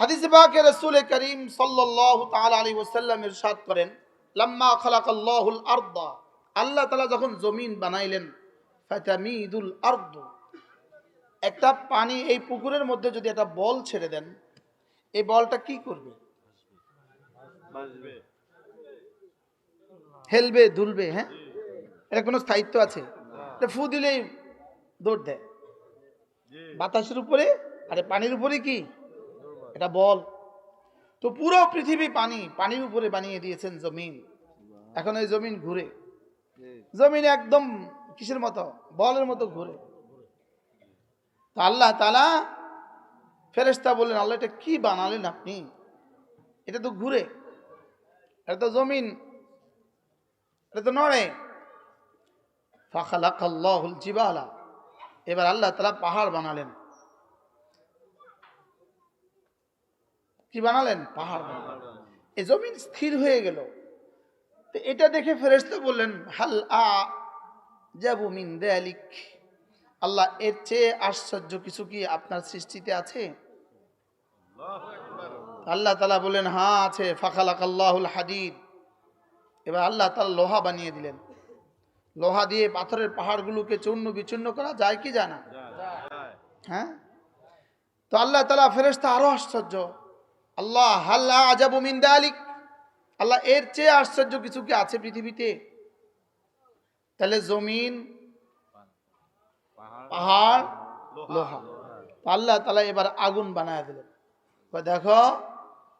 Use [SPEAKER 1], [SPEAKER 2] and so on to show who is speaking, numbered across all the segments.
[SPEAKER 1] হাদিসে পাকে রাসূল করিম সাল্লাল্লাহু তাআলা আলাইহি ওয়াসাল্লাম ইরশাদ করেন, লাম্মা খালাকাল্লাহুল আরদা। আল্লাহ তাআলা যখন জমিন বানাইলেন, ফাতামিদুল আরদ। একটা পানি এই পুকুরের মধ্যে যদি একটা বল ছেড়ে দেন, এই বলটা কি করবে? হেলবে, দুলবে হ্যাঁ? এটা কোনো স্থায়িত্ব আছে? এটা ফু দিলেই দৌড় দেয়। বাতাসের উপরে, আরে পানির উপরে কি? এটা বল। তো পুরো পৃথিবী পানি, পানির উপরে বানিয়ে দিয়েছেন জমিন। এখন এই জমিন ঘুরে। জমিন একদম কিসের মতো? বলের মতো ঘুরে। তা আল্লাহ তালা ফেরেস্তা বললেন, আল্লাহ, এটা কি বানালেন আপনি? এটা তো ঘুরে। এটা তো জমিন। এটা তো নড়ে। ফাঁকা ফাখালাকাল্লাহুল জিবালা। এবার আল্লাহ তালা পাহাড় বানালেন। কি বানালেন? পাহাড় বানালেন। এই জমিন স্থির হয়ে গেল। তো এটা দেখে ফেরেশতা বললেন, হাল আ মিন দেয়ালিক আল্লাহ, এর চেয়ে আশ্চর্য কিছু কি আপনার সৃষ্টিতে আছে? আল্লাহ তালা বলেন হ্যাঁ আছে। ফাখালাক আল্লাহুল হাদিদ। এবার আল্লাহ তালা লোহা বানিয়ে দিলেন। লোহা দিয়ে পাথরের পাহাড়গুলোকে চূর্ণ বিচূর্ণ করা যায় কি জানা হ্যাঁ? তো আল্লাহ তালা ফেরেস্তা আরও আশ্চর্য। আল্লাহ হাল্লা আজাবু মিন দালিক? আল্লাহ এর চেয়ে আশ্চর্য কিছু কি আছে পৃথিবীতে? তাহলে জমিন পাহাড় লোহা। আল্লাহ তালা এবার আগুন বানায় দিলেন। কয় দেখো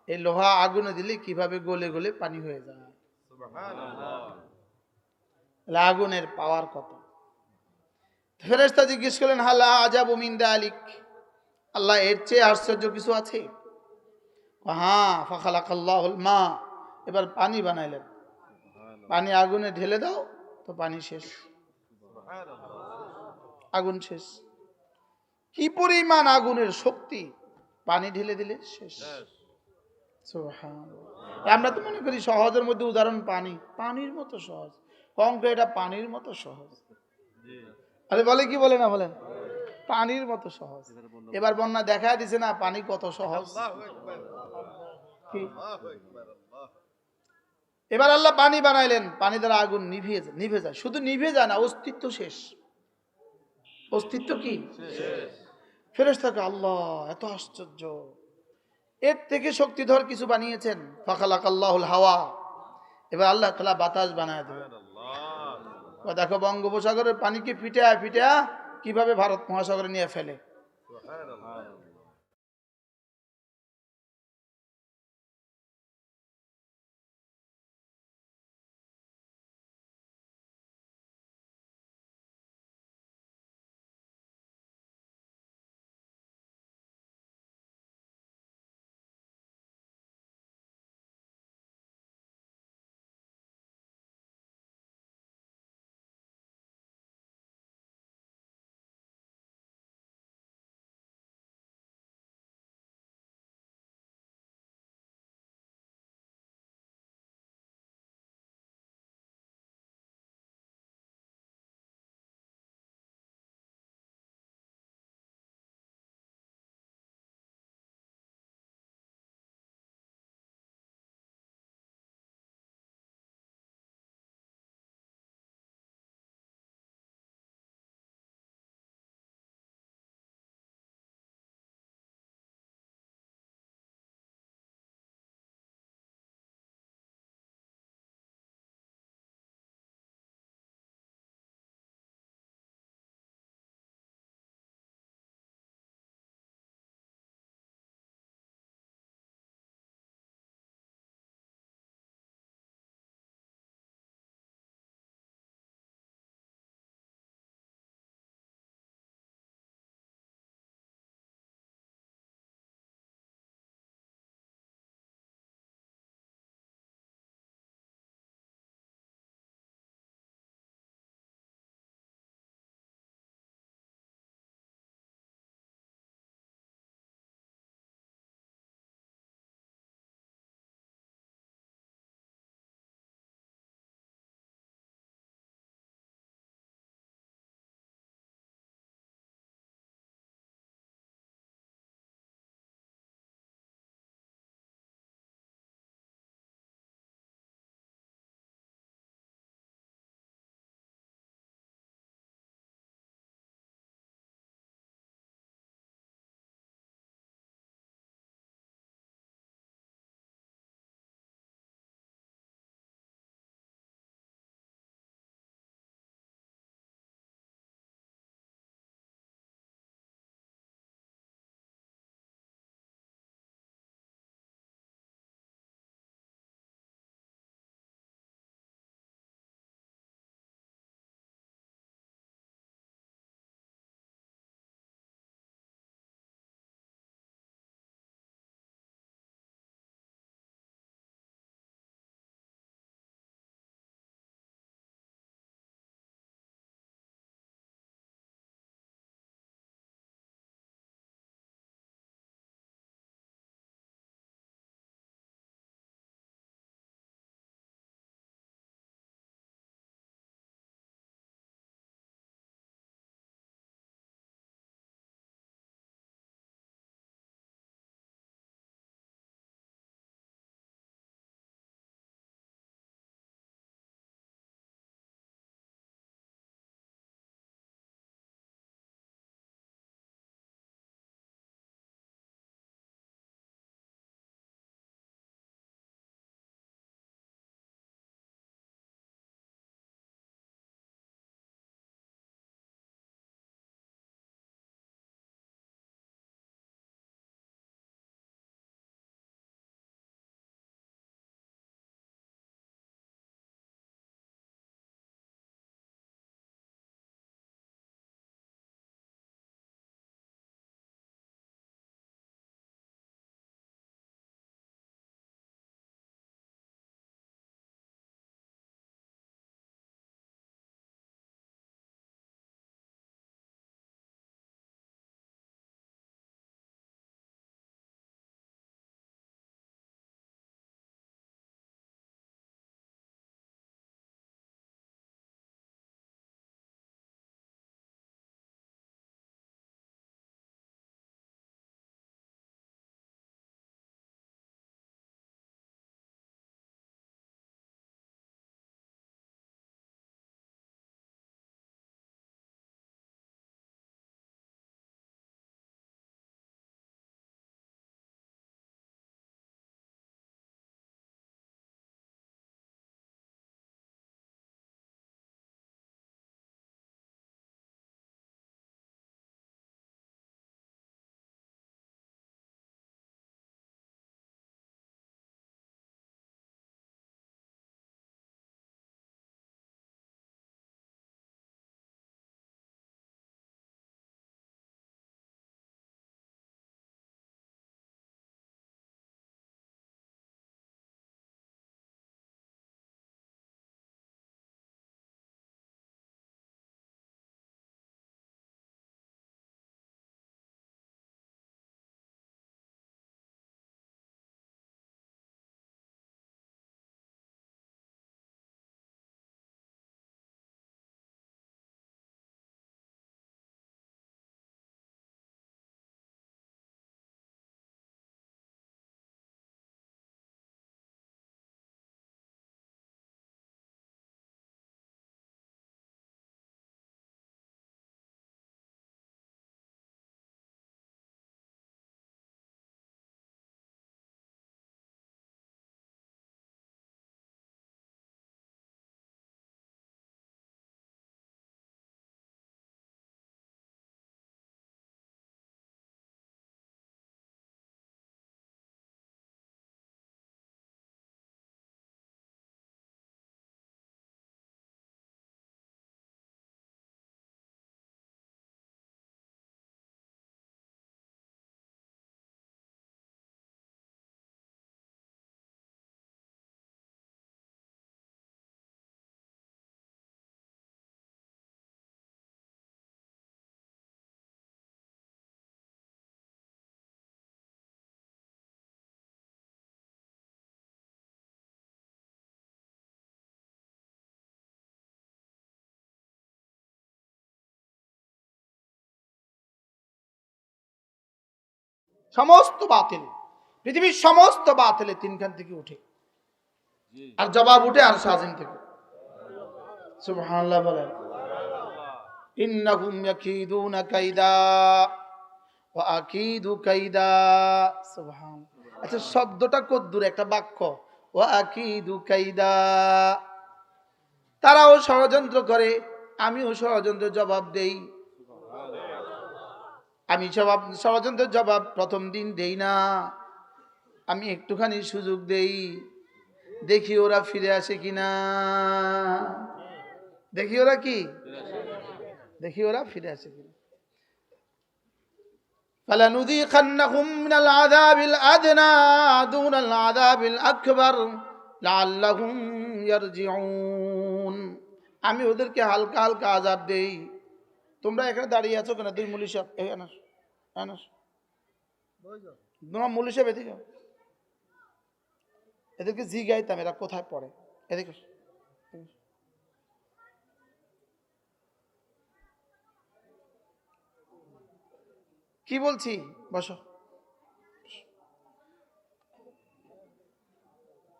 [SPEAKER 1] এই লোহা আগুনে দিলে কীভাবে গলে গলে পানি হয়ে যায়? আগুনের পাওয়ার কত? ফেরেস্তা জিজ্ঞেস করলেন হাল্লা আজাবু মিন দালিক? আল্লাহ এর চেয়ে আশ্চর্য কিছু আছে? হ্যাঁ ফাখালাকাল্লাহুল মা। এবার পানি বানাইলেন। পানি আগুনে ঢেলে দাও তো পানি শেষ। আগুন শেষ। কি পরিমাণ আগুনের শক্তি? পানি ঢেলে দিলে শেষ। আমরা তো মনে করি সহজের মধ্যে উদাহরণ পানি। পানির মতো সহজ। কংক্রিট এটা পানির মতো সহজ। আরে বলে কি বলে না বলেন? পানির মতো সহজ। এবার বন্যা দেখা দিছে না পানি কত সহজ। এবার আল্লাহ পানি বানাইলেন পানি দ্বারা আগুন নিভিয়ে যায় নিভে যায়। শুধু নিভে যায় না অস্তিত্ব শেষ। অস্তিত্ব কি? ফেরেস থাকে আল্লাহ এত আশ্চর্য। এর থেকে শক্তিধর কিছু বানিয়েছেন। ফাখালাক আল্লাহুল হাওয়া। এবার আল্লাহ তালা বাতাস বানায় দেবেন। দেখো বঙ্গোপসাগরের পানিকে ফিটা ফিটা কীভাবে ভারত মহাসাগরে নিয়ে ফেলে? সমস্ত বাতিল। পৃথিবীর সমস্ত বাতিলে তিনখান থেকে উঠে। আর জবাব উঠে আর সাজিম থেকে। সুবহানাল্লাহ বলেন। ইন্নাহুম ইয়াকিদুনা কাইদা ওয়া আকিদু কাইদা। সুবহান আচ্ছা শব্দটা কদ্দুর একটা বাক্য। ওয়া আকিদু কাইদা। তারাও ষড়যন্ত্র করে, আমিও ষড়যন্ত্রের জবাব দেই। আমি জবাব ষড়যন্ত্রের জবাব প্রথম দিন দেই না আমি একটুখানি সুযোগ দেই দেখি ওরা ফিরে আসে কিনা দেখি ওরা কি দেখি ওরা ফিরে আসে কিনা فلنذيقنهم من العذاب الأدنى دون العذاب الأكبر لعلهم يرجعون আমি ওদেরকে হালকা হালকা আজাব দেই তোমরা এখানে দাঁড়িয়ে আছো কেন? দুই মুলি সাহেব এই আনাস আনাস। তোমার মুলি সাহেব এদিকে। এদেরকে জিগাইতাম এরা কোথায় পড়ে? এদিকে। কি বলছি? বসো।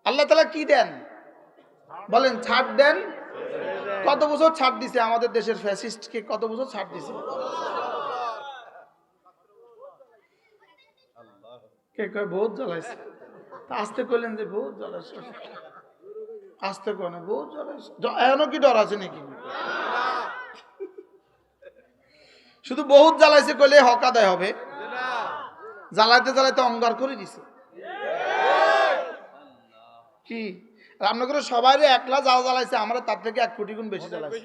[SPEAKER 1] আল্লাহ তালা কি দেন? বলেন, ছাড় দেন। কত বছর ছাড় দিছে আমাদের দেশের ফ্যাসিস্টকে কত বছর ছাড় দিছে? কে কয়, বহুত জ্বালাইছে। আসতে কইলেন যে বহুত জ্বালাইছে। আসতে কয় বহুত জ্বালাইছে। এখনও কি ডর আছে নাকি? শুধু বহুত জ্বালাইছে কইলে হক আদায় হবে। জ্বালাইতে জ্বালাইতে অঙ্গার করে দিছে। কি? রান্না করে সবাই একলা জাল জ্বালাইছে আমরা তার থেকে এক কোটি গুণ বেশি জ্বালাইছি।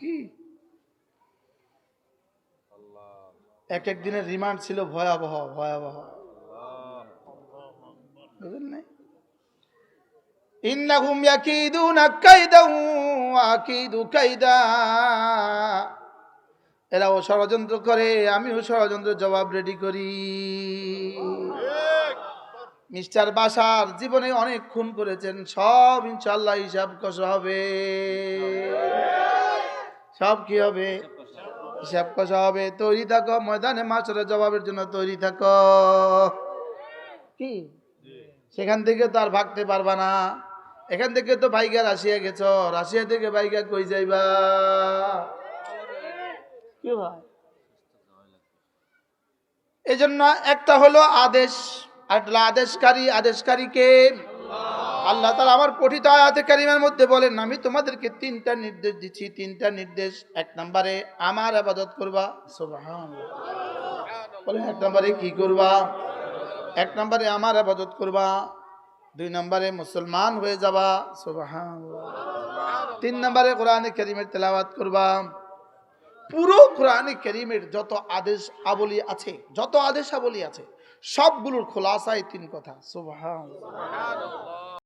[SPEAKER 1] কি? এক এক দিনের রিমান্ড ছিল ভয়াবহ ভয়াবহ। বুঝলেন নাই? ইন্নাহুম ইয়াকিদুনা কাইদাও ওয়া আকিদু কাইদা। এরাও ষড়যন্ত্র করে আমিও ষড়যন্ত্রের জবাব রেডি করি। মিস্টার বাসার জীবনে অনেক খুন করেছেন সব ইনশাল্লাহ হিসাব কষা হবে। সব কি হবে? হিসাব কষা হবে। তৈরি থাকো ময়দানে মাছের জবাবের জন্য তৈরি থাকো। কি? সেখান থেকে তো আর ভাগতে পারবা না। এখান থেকে তো বাইকা রাশিয়া গেছ রাশিয়া থেকে বাইকা কই যাইবা? কি ভাই? এই জন্য একটা হলো আদেশ। আর আদেশকারী, আদেশকারীকে আল্লাহ তালা আমার পঠিত আয়াতে মধ্যে বলেন, আমি তোমাদেরকে তিনটা নির্দেশ দিচ্ছি। তিনটা নির্দেশ, এক নম্বরে আমার আবাদত করবা। এক নম্বরে কি করবা? এক নম্বরে আমার আবাদত করবা। দুই নম্বরে মুসলমান হয়ে যাবা। সুবহানাল্লাহ। তিন নম্বরে কোরআনে করিমের তেলাওয়াত করবা। পুরো কোরআনে করিমের যত আদেশ আবলি আছে, যত আদেশ আবলি আছে সবগুলোর খোলাসায় তিন কথা। সুবহানাল্লাহ।